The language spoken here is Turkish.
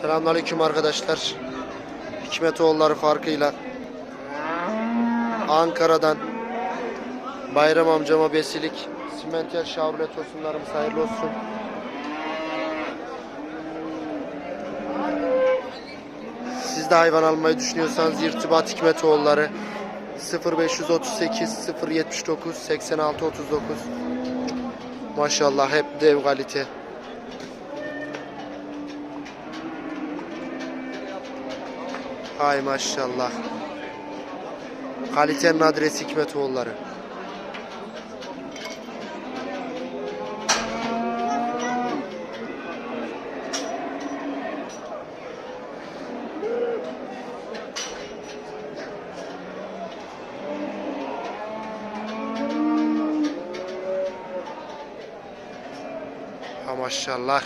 Selamünaleyküm arkadaşlar. Hikmetoğulları farkıyla Ankara'dan Bayram amcama besilik simentel Chevrolet olsunlarımız hayırlı olsun. Siz de hayvan almayı düşünüyorsanız irtibat Hikmetoğulları 0538 079 86 39 Maşallah hep dev kalite. Hay maşallah. Kalitenin adresi Hikmetoğulları. Ha maşallah.